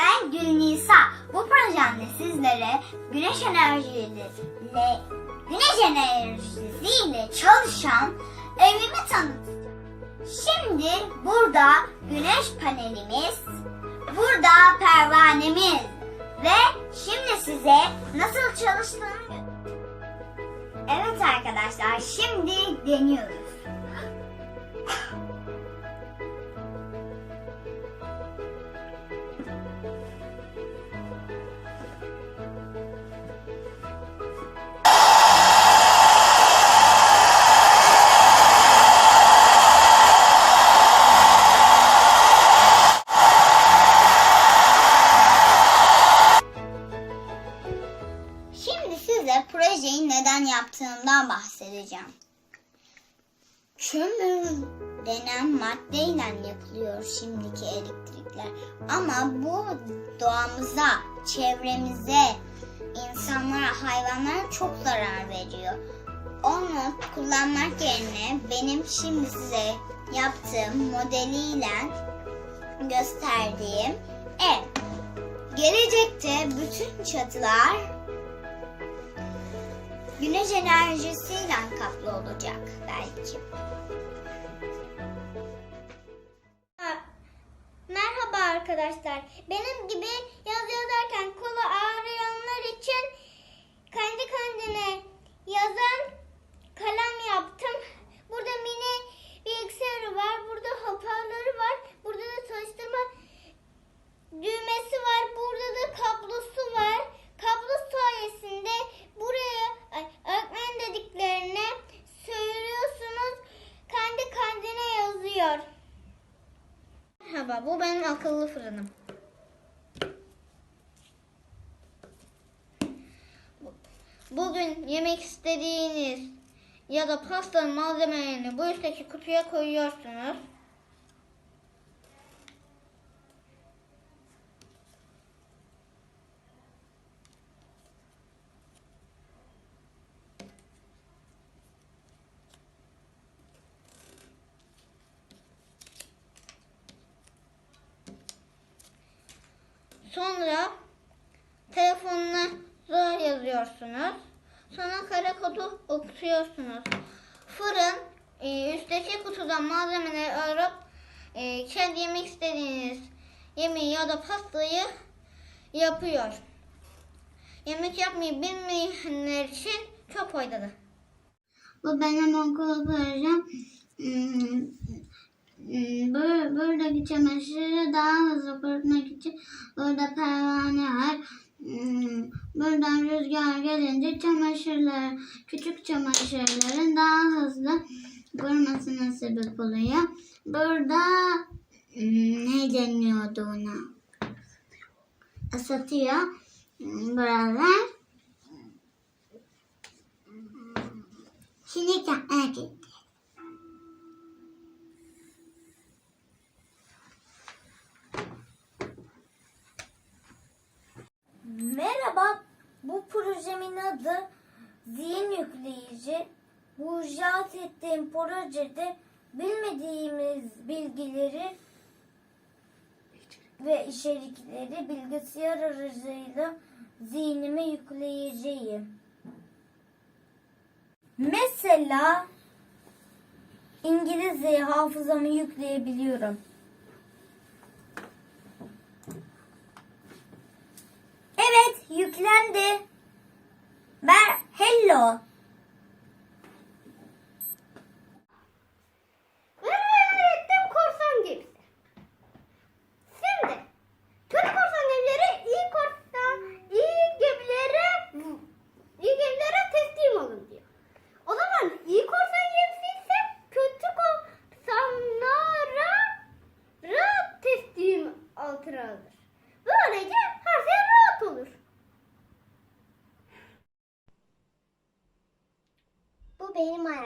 Ben Gül Nisa. Bu projemde sizlere güneş enerjisiyle güneş enerjisiyle çalışan evimi tanıtacağım. Şimdi burada güneş panelimiz, burada pervanemiz ve şimdi size nasıl çalıştığını Evet arkadaşlar şimdi deniyoruz. Bahsedeceğim. Kömür denen maddeyle yapılıyor şimdiki elektrikler. Ama bu doğamıza, çevremize, insanlara, hayvanlara çok zarar veriyor. Onu kullanmak yerine benim şimdi size yaptığım modeliyle gösterdiğim ev. Gelecekte bütün çatılar güneş enerjisiyle kaplı olacak belki. Merhaba arkadaşlar. Benim gibi yaz yazarken kolu ağrıyanlar için kendi kendine yazan kalem yaptım. Burada mini bilgisayarı var. Burada hoparlörü var. Burada da çalıştırma düğmesi var. Burada da kablosu var. Kablo sayesinde buraya ay, öğretmen dediklerine söylüyorsunuz. Kendi kendine yazıyor. Merhaba, bu benim akıllı fırınım. Bugün yemek istediğiniz ya da pastanın malzemelerini bu üstteki kutuya koyuyorsunuz. Sonra telefonunuza yazıyorsunuz. Sonra kare kodu okutuyorsunuz. Fırın e, üstteki kutudan malzemeleri arayıp e, kendi yemek istediğiniz yemeği ya da pastayı yapıyor. Yemek yapmayı bilmeyenler için çok faydalı. Bu benim okul projem. Hmm, Buradaki çamaşırı daha hızlı kurutmak için burada pervane var. Hmm, Buradan rüzgar gelince çamaşırlar, küçük çamaşırların daha hızlı kurumasına sebep oluyor. Burada hmm, ne deniyordu ona? Isıtıyor. Hmm, Buralar. Şimdi yapmaya gitti. Merhaba, bu projemin adı Zihin Yükleyici. Bu icat ettiğim projede bilmediğimiz bilgileri ve içerikleri bilgisayar aracılığıyla zihnime yükleyeceğim. Mesela İngilizce hafızamı yükleyebiliyorum. Evet,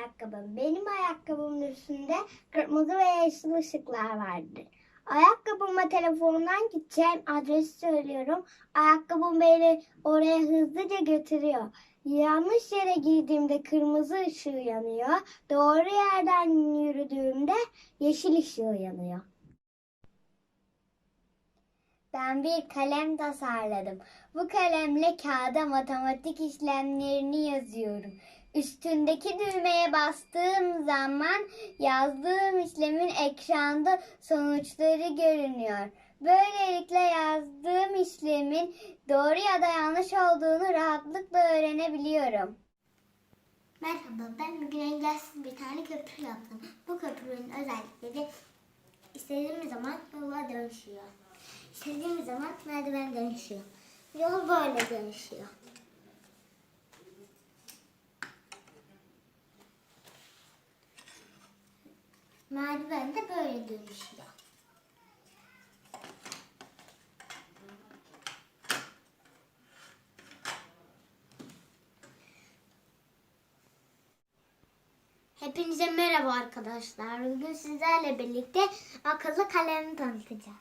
ayakkabım. Benim ayakkabımın üstünde kırmızı ve yeşil ışıklar vardır. Ayakkabıma telefondan gideceğim adresi söylüyorum. Ayakkabım beni oraya hızlıca götürüyor. Yanlış yere girdiğimde kırmızı ışığı yanıyor. Doğru yerden yürüdüğümde yeşil ışığı yanıyor. Ben bir kalem tasarladım. Bu kalemle kağıda matematik işlemlerini yazıyorum. Üstündeki düğmeye bastığım zaman yazdığım işlemin ekranda sonuçları görünüyor. Böylelikle yazdığım işlemin doğru ya da yanlış olduğunu rahatlıkla öğrenebiliyorum. Merhaba, ben bugün engelsiz bir tane köprü yaptım. Bu köprünün özellikleri istediğimiz zaman yola dönüşüyor. İstediğimiz zaman merdiven dönüşüyor. Yol böyle dönüşüyor. Merdiven de böyle dönüşüyor. Hepinize merhaba arkadaşlar. Bugün sizlerle birlikte akıllı kalemi tanıtacağız.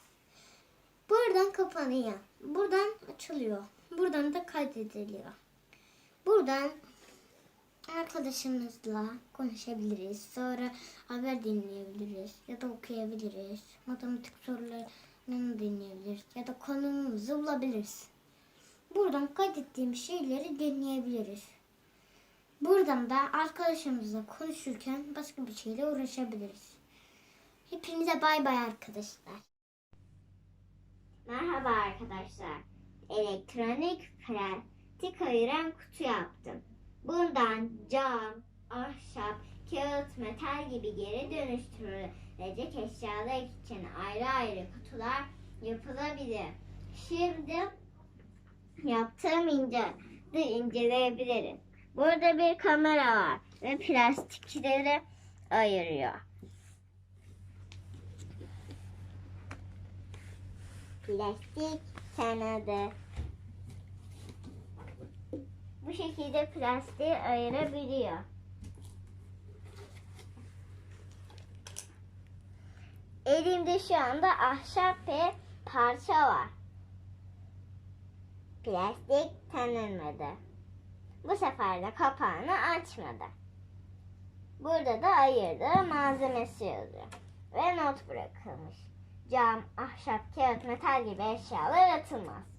Buradan kapanıyor. Buradan açılıyor. Buradan da kaydediliyor. Buradan arkadaşımızla konuşabiliriz. Sonra haber dinleyebiliriz ya da okuyabiliriz. Matematik sorularını dinleyebiliriz ya da konumuzu bulabiliriz. Buradan kaydettiğim şeyleri dinleyebiliriz. Buradan da arkadaşımızla konuşurken başka bir şeyle uğraşabiliriz. Hepinize bay bay arkadaşlar. Merhaba arkadaşlar. Elektronik pratik ayıran kutu yaptım. Bundan cam, ahşap, kağıt, metal gibi geri dönüştürülecek eşyalar için ayrı ayrı kutular yapılabilir. Şimdi yaptığım ince de inceleyebilirim. Burada bir kamera var ve plastikleri ayırıyor. plastik kanadı. Bu şekilde plastiği ayırabiliyor. Elimde şu anda ahşap ve parça var. Plastik tanınmadı. Bu sefer de kapağını açmadı. Burada da ayırdığı malzemesi yazıyor. Ve not bırakılmış cam, ahşap, kağıt, metal gibi eşyalar atılmaz.